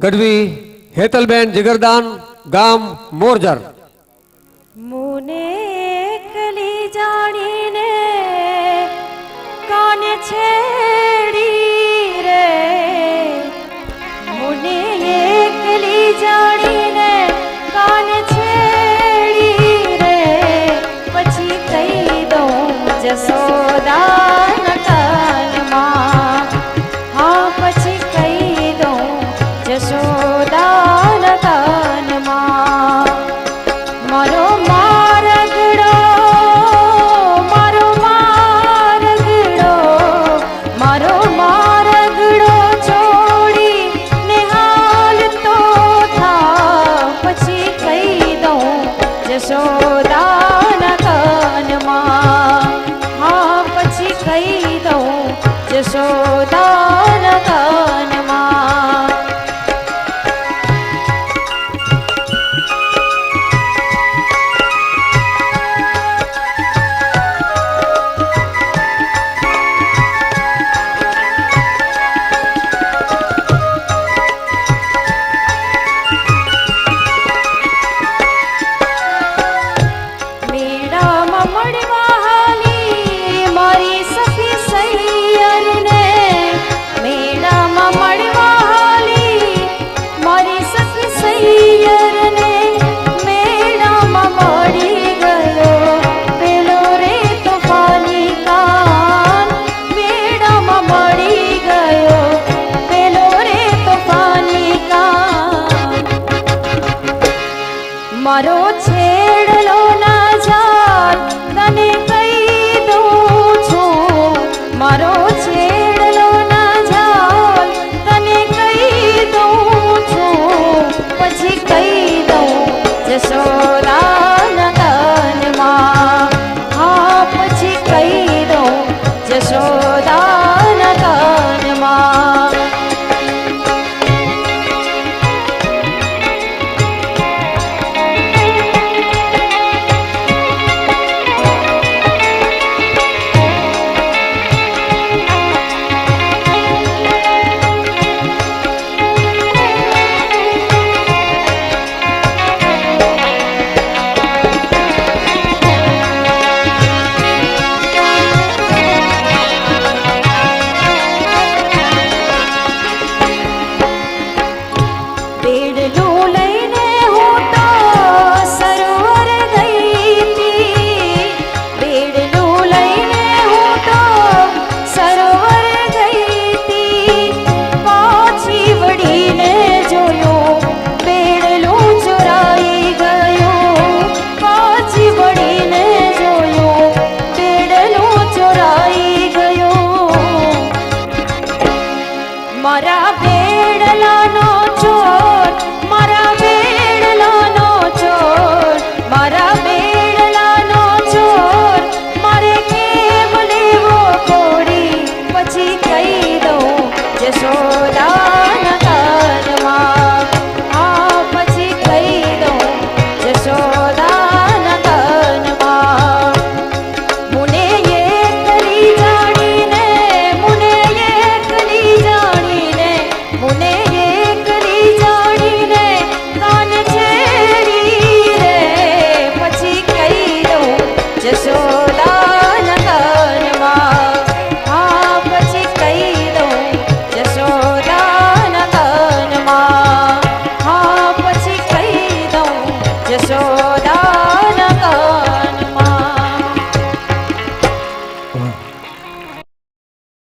ગઢવી હેતલબેન જગરદાન ગામ મોરજર. મુને કલી જાણીને કાને છે यशोदा